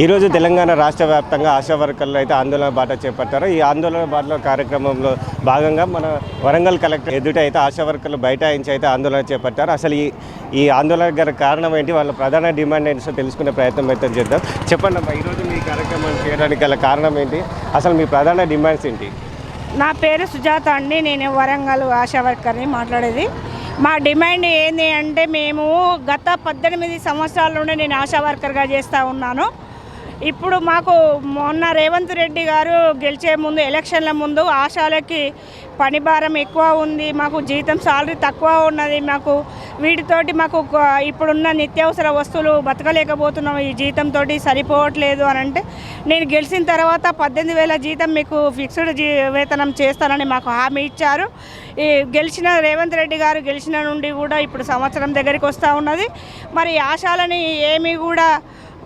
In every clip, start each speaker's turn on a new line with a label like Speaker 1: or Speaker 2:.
Speaker 1: ఈరోజు తెలంగాణ రాష్ట్ర వ్యాప్తంగా ఆశా వర్కర్లు అయితే ఆందోళన బాట చేపట్టారు. ఈ ఆందోళన బాటలో కార్యక్రమంలో భాగంగా మన వరంగల్ కలెక్టర్ ఎదుట అయితే ఆశా వర్కర్లు బైఠాయించి అయితే ఆందోళన చేపట్టారు. అసలు ఈ ఈ ఆందోళన గల కారణం ఏంటి? వాళ్ళ ప్రధాన డిమాండ్ ఏంటో? తెలుసుకునే ప్రయత్నం అయితే చేద్దాం. చెప్పండి అమ్మా ఈరోజు మీ కార్యక్రమం చేయడానికి గల కారణం ఏంటి? అసలు మీ ప్రధాన డిమాండ్స్ ఏంటి?
Speaker 2: నా పేరు సుజాత అండి. నేను వరంగల్ ఆశా వర్కర్ని మాట్లాడేది. మా డిమాండ్ ఏంటి అంటే మేము గత పద్దెనిమిది సంవత్సరాల నుండి నేను ఆశా వర్కర్గా చేస్తూ ఉన్నాను. ఇప్పుడు మాకు మొన్న రేవంత్ రెడ్డి గారు గెలిచే ముందు ఎలక్షన్ల ముందు ఆశాలకి పని భారం ఎక్కువ ఉంది మాకు జీతం సాలరీ తక్కువ ఉన్నది మాకు వీటితోటి మాకు ఇప్పుడున్న నిత్యావసర వస్తువులు బతకలేకపోతున్నాం ఈ జీతంతో సరిపోవట్లేదు అని అంటే నేను గెలిచిన తర్వాత పద్దెనిమిది వేల జీతం మీకు ఫిక్స్డ్ జీ వేతనం చేస్తానని మాకు హామీ ఇచ్చారు. ఈ గెలిచిన రేవంత్ రెడ్డి గారు గెలిచిన నుండి కూడా ఇప్పుడు సంవత్సరం దగ్గరికి వస్తూ ఉన్నది. మరి ఆశాలని ఏమీ కూడా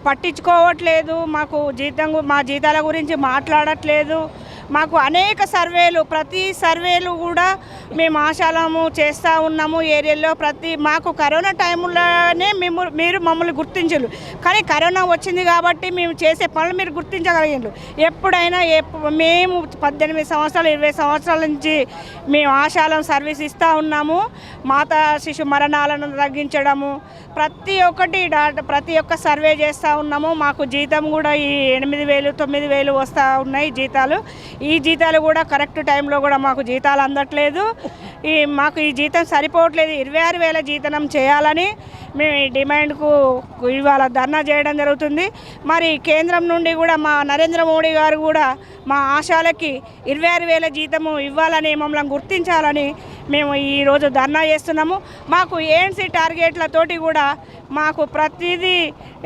Speaker 2: పట్టించుకోవట్లేదు మాకు జీతం గు- మా జీతాల గురించి మాట్లాడట్లేదు. మాకు అనేక సర్వేలు ప్రతి సర్వేలు కూడా మేము ఆశాలము చేస్తూ ఉన్నాము ఏరియాలో. ప్రతి మాకు కరోనా టైంలోనే మేము మీరు మమ్మల్ని గుర్తించరు కానీ కరోనా వచ్చింది కాబట్టి మేము చేసే పనులు మీరు గుర్తించగలిగారు ఎప్పుడైనా మేము పద్దెనిమిది సంవత్సరాలు ఇరవై సంవత్సరాల నుంచి మేము ఆశాలం సర్వీస్ ఇస్తూ ఉన్నాము. మాతా శిశు మరణాలను తగ్గించడము. ప్రతి ఒక్కటి ప్రతి ఒక్క సర్వే చేస్తూ ఉన్నాము. మాకు జీతం కూడా ఈ ఎనిమిది వేలు తొమ్మిది వేలు వస్తూ ఉన్నాయి జీతాలు. ఈ జీతాలు కూడా కరెక్ట్ టైంలో కూడా మాకు జీతాలు అందట్లేదు. ఈ మాకు ఈ జీతం సరిపోవట్లేదు. ఇరవై ఆరు వేల జీతనం చేయాలని మేము ఈ డిమాండ్కు ఇవాళ ధర్నా చేయడం జరుగుతుంది. మరి కేంద్రం నుండి కూడా మా నరేంద్ర మోడీ గారు కూడా మా ఆశాలకి ఇరవై ఆరు వేల జీతము ఇవ్వాలని మమ్మల్ని గుర్తించాలని మేము ఈరోజు ధర్నా చేస్తున్నాము. మాకు ఏఎన్సీ టార్గెట్లతోటి కూడా మాకు ప్రతిదీ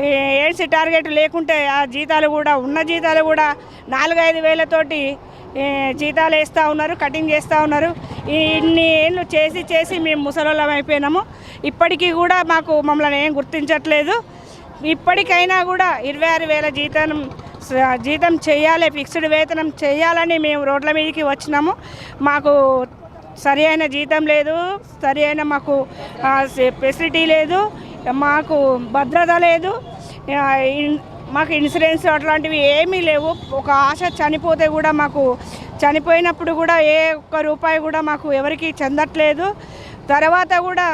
Speaker 2: ఏఎన్సీ టార్గెట్ లేకుంటే ఆ జీతాలు కూడా ఉన్న జీతాలు కూడా నాలుగైదు వేలతోటి జీతాలు వేస్తూ ఉన్నారు కటింగ్ చేస్తూ ఉన్నారు. ఇన్ని ఏళ్ళు చేసి చేసి మేము ముసలోళ్ళం అయిపోయినాము. ఇప్పటికీ కూడా మాకు మమ్మల్ని ఏం గుర్తించట్లేదు. ఇప్పటికైనా కూడా ఇరవై ఆరు వేల జీతం జీతం చేయాలి ఫిక్స్డ్ వేతనం చేయాలని మేము రోడ్ల మీదకి వచ్చినాము. మాకు సరి అయిన జీతం లేదు సరి అయిన మాకు ఫెసిలిటీ లేదు మాకు భద్రత లేదు. మాకు ఇన్సూరెన్స్ అట్లాంటివి ఏమీ లేవు. ఒక ఆశ చనిపోతే కూడా మాకు చనిపోయినప్పుడు కూడా ఏ ఒక్క రూపాయి కూడా మాకు ఎవరికి చెందట్లేదు. తర్వాత కూడా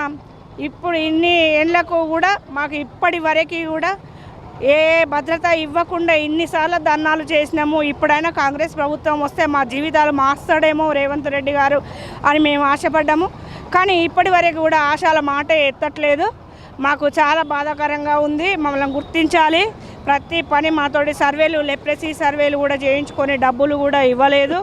Speaker 2: ఇప్పుడు ఇన్ని ఏళ్ళకు కూడా మాకు ఇప్పటి వరకు కూడా ఏ భద్రత ఇవ్వకుండా ఇన్నిసార్లు ధర్నాలు చేసినాము. ఇప్పుడైనా కాంగ్రెస్ ప్రభుత్వం వస్తే మా జీవితాలు మార్స్తాడేమో రేవంత్ రెడ్డి గారు అని మేము ఆశపడ్డాము. కానీ ఇప్పటి వరకు కూడా ఆశాల మాట ఎత్తట్లేదు. మాకు చాలా బాధాకరంగా ఉంది. మమ్మల్ని గుర్తించాలి. ప్రతి పని మాతోటి సర్వేలు లెప్రసీ సర్వేలు కూడా చేయించుకొని డబ్బులు కూడా ఇవ్వలేదు.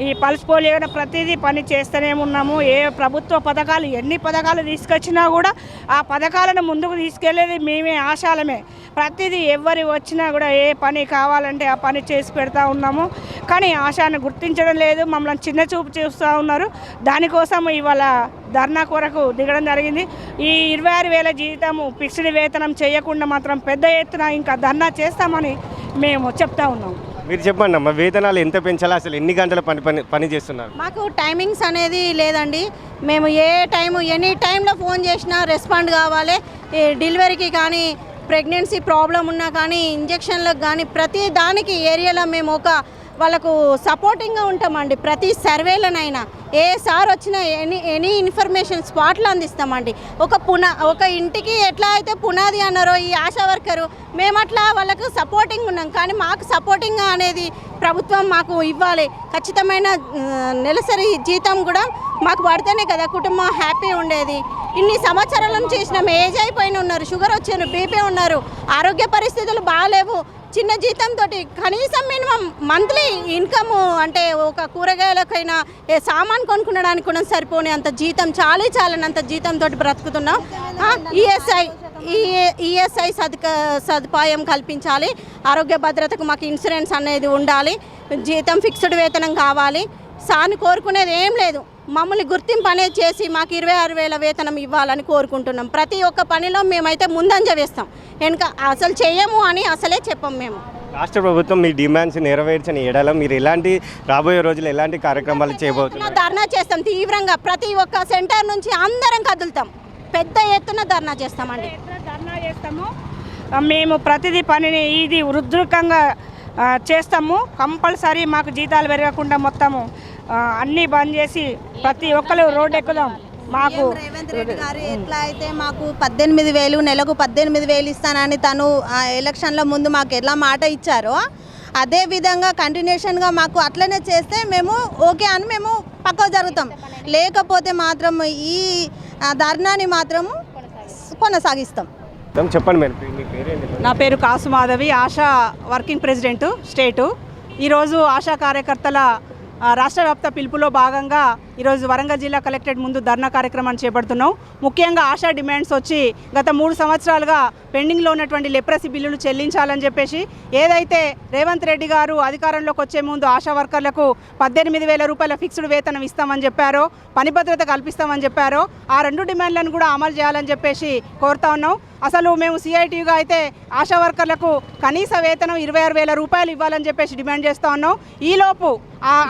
Speaker 2: ఈ పల్స్ పోలియో ప్రతిదీ పని చేస్తూనే ఉన్నాము. ఏ ప్రభుత్వ పథకాలు ఎన్ని పథకాలు తీసుకొచ్చినా కూడా ఆ పథకాలను ముందుకు తీసుకెళ్ళేది మేమే ఆశాలమే. ప్రతిదీ ఎవరి వచ్చినా కూడా ఏ పని కావాలంటే ఆ పని చేసి పెడతా ఉన్నాము. కానీ ఆశాను గుర్తించడం లేదు. మమ్మల్ని చిన్న చూపు చూస్తూ ఉన్నారు. దానికోసం ఇవాళ ధర్నా కొరకు దిగడం జరిగింది. ఈ ఇరవై ఆరు వేల జీతము ఫిక్స్డ్ వేతనం చేయకుండా మాత్రం పెద్ద ఎత్తున ఇంకా ధర్నా చేస్తామని మేము చెప్తా ఉన్నాం.
Speaker 1: మీరు చెప్పండి అమ్మా వేతనాలు ఎంత పెంచాలి? అసలు ఎన్ని గంటల పని పని పని చేస్తున్నారు?
Speaker 3: మాకు టైమింగ్స్ అనేది లేదండి. మేము ఏ టైము ఎనీ టైంలో ఫోన్ చేసినా రెస్పాండ్ కావాలి. ఈ డెలివరీకి కానీ ప్రెగ్నెన్సీ ప్రాబ్లం ఉన్నా కానీ ఇంజక్షన్లకు కానీ ప్రతి దానికి ఏరియాలో మేము ఒక వాళ్ళకు సపోర్టింగ్గా ఉంటామండి. ప్రతి సర్వేలనైనా ఏ సార్ వచ్చినా ఎనీ ఎనీ ఇన్ఫర్మేషన్ స్పాట్లో అందిస్తామండి. ఒక పునా ఒక ఇంటికి ఎట్లా అయితే పునాది అన్నారో ఈ ఆశా వర్కరు మేము అట్లా వాళ్ళకు సపోర్టింగ్ ఉన్నాం. కానీ మాకు సపోర్టింగ్ అనేది ప్రభుత్వం మాకు ఇవ్వాలి. ఖచ్చితమైన నెలసరి జీతం కూడా మాకు పడితేనే కదా కుటుంబం హ్యాపీ ఉండేది. ఇన్ని సంవత్సరాలను చేసినాం ఏజ్ అయిపోయిన ఉన్నారు షుగర్ వచ్చారు బీపీ ఉన్నారు ఆరోగ్య పరిస్థితులు బాగాలేవు. చిన్న జీతంతో కనీసం మినిమం మంత్లీ ఇన్కమ్ అంటే ఒక కూరగాయలకైనా ఏ సామాన్ కొనుక్కునడానికి కూడా సరిపోని అంత జీతం చాలీ చాలనంత జీతంతో బ్రతుకుతున్నాం. ఈఎస్ఐ ఈఎస్ఐ సదుక సదుపాయం కల్పించాలి. ఆరోగ్య భద్రతకు మాకు ఇన్సూరెన్స్ అనేది ఉండాలి. జీతం ఫిక్స్డ్ వేతనం కావాలి. సాను కోరుకునేది ఏం లేదు. మమ్మల్ని గుర్తింపు అనేది చేసి మాకు ఇరవై ఆరు వేల వేతనం ఇవ్వాలని కోరుకుంటున్నాం. ప్రతి ఒక్క పనిలో మేమైతే ముందంజ వేస్తాం. వెనుక అసలు చేయము అని అసలే చెప్పం మేము.
Speaker 1: రాష్ట్ర ప్రభుత్వం మీ డిమాండ్స్ నెరవేర్చని ఎడల మీరు ఎలాంటి రాబోయే రోజులు ఎలాంటి కార్యక్రమాలు
Speaker 3: ఎత్తున
Speaker 1: చేయబోతున్నారు?
Speaker 3: ధర్నా చేస్తాం తీవ్రంగా. ప్రతి ఒక్క సెంటర్ నుంచి అందరం కదులుతాం. పెద్ద ఎత్తున ధర్నా చేస్తామండి.
Speaker 2: ఎత్తున ధర్నా చేస్తాము. మేము ప్రతిదీ పనిని ఇది ఆ, చేస్తాము. కంపల్సరీ మాకు జీతాలు పెరగకుండా మొత్తము అన్నీ బంద్ చేసి ప్రతి ఒక్కరు రోడ్డు ఎక్కుదాం. మాకు
Speaker 3: రేవంత్ రెడ్డి గారు ఎట్లా అయితే మాకు పద్దెనిమిది వేలు నెలకు పద్దెనిమిది వేలు ఇస్తానని తను ఎలక్షన్ల ముందు మాకు ఎలా మాట ఇచ్చారో అదే విధంగా కంటిన్యూషన్గా మాకు అట్లనే చేస్తే మేము ఓకే అని మేము పక్కకు జరుగుతాం. లేకపోతే మాత్రం ఈ ధర్నాని మాత్రము కొనసాగిస్తాం.
Speaker 1: చెప్పండి
Speaker 4: నా పేరు Kasu Madhavi Asha working president state. ఈరోజు ఆశా కార్యకర్తల రాష్ట్ర వ్యాప్త పిలుపులో భాగంగా ఈరోజు వరంగల్ జిల్లా కలెక్టరేట్ ముందు ధర్నా కార్యక్రమాన్ని చేపడుతున్నాం. ముఖ్యంగా ఆశా డిమాండ్స్ వచ్చి గత మూడు సంవత్సరాలుగా పెండింగ్లో ఉన్నటువంటి లెప్రసీ బిల్లులు చెల్లించాలని చెప్పేసి ఏదైతే రేవంత్ రెడ్డి గారు అధికారంలోకి వచ్చే ముందు ఆశా వర్కర్లకు పద్దెనిమిది వేల రూపాయల ఫిక్స్డ్ వేతనం ఇస్తామని చెప్పారో పని భద్రత కల్పిస్తామని చెప్పారో ఆ రెండు డిమాండ్లను కూడా అమలు చేయాలని చెప్పేసి కోరుతా ఉన్నాం. అసలు మేము సిఐటియుగా అయితే ఆశా వర్కర్లకు కనీస వేతనం ఇరవై ఆరు వేల రూపాయలు ఇవ్వాలని చెప్పేసి డిమాండ్ చేస్తూ ఉన్నాం. ఈలోపు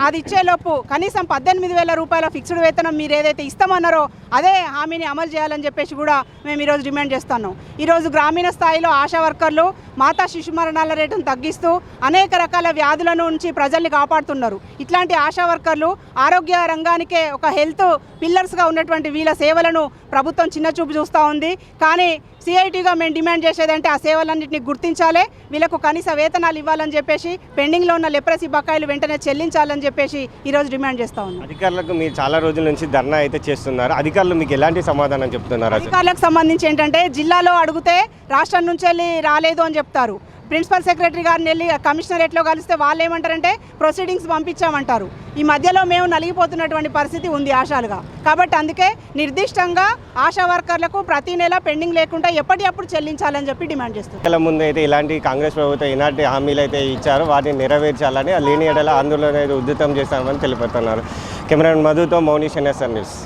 Speaker 4: అది ఇచ్చేలోపు కనీసం పద్దెనిమిది వేల రూపాయలు ఫిక్స్డ్ వేతనం మీరు ఏదైతే ఇస్తామన్నారో అదే హామీని అమలు చేయాలని చెప్పేసి కూడా మేము ఈరోజు డిమాండ్ చేస్తున్నాం. ఈరోజు గ్రామీణ స్థాయిలో ఆశా వర్కర్లు మాతా శిశు మరణాల రేటును తగ్గిస్తూ అనేక రకాల వ్యాధుల నుంచి ప్రజల్ని కాపాడుతున్నారు. ఇట్లాంటి ఆశా వర్కర్లు ఆరోగ్య రంగానికే ఒక హెల్త్ పిల్లర్స్గా ఉన్నటువంటి వీళ్ళ సేవలను ప్రభుత్వం చిన్న చూపు చూస్తూ ఉంది. కానీ సిఐటిగా మేము డిమాండ్ చేసేదంటే ఆ సేవలన్నింటినీ గుర్తించాలి. వీళ్ళకు కనీస వేతనాలు ఇవ్వాలని చెప్పేసి పెండింగ్లో ఉన్న లెప్రసీ బకాయిలు వెంటనే చెల్లించాలని చెప్పేసి ఈరోజు డిమాండ్ చేస్తూ ఉన్నాం.
Speaker 1: అధికారులకు మీరు చాలా రోజుల నుంచి ధర్నా అయితే చేస్తున్నారు. అధికారులు మీకు ఎలాంటి సమాధానం చెప్తున్నారు
Speaker 4: అధికారులకు సంబంధించి ఏంటంటే జిల్లాలో అడిగితే రాష్ట్రం నుంచి వెళ్ళి రాలేదు అని చెప్తారు. ప్రిన్సిపల్ సెక్రటరీ గారిని వెళ్ళి కమిషనరేట్లో కలిస్తే వాళ్ళు ఏమంటారంటే ప్రొసీడింగ్స్ పంపించామంటారు. ఈ మధ్యలో మేము నలిగిపోతున్నటువంటి పరిస్థితి ఉంది ఆశాలుగా. కాబట్టి అందుకే నిర్దిష్టంగా ఆశా వర్కర్లకు ప్రతి నెల పెండింగ్ లేకుండా ఎప్పటికప్పుడు చెల్లించాలని చెప్పి డిమాండ్ చేస్తుంది
Speaker 1: ముందు అయితే ఇలాంటి కాంగ్రెస్ ప్రభుత్వం ఇలాంటి హామీలు అయితే ఇచ్చారో. వాటిని నెరవేర్చాలని లేని ఎడల ఆందోళన అయితే ఉద్ధృతం చేస్తామని తెలుపుతున్నారు కెమెరామెన్ మధుతో మౌని ఎన్ఎస్ఆర్ న్యూస్.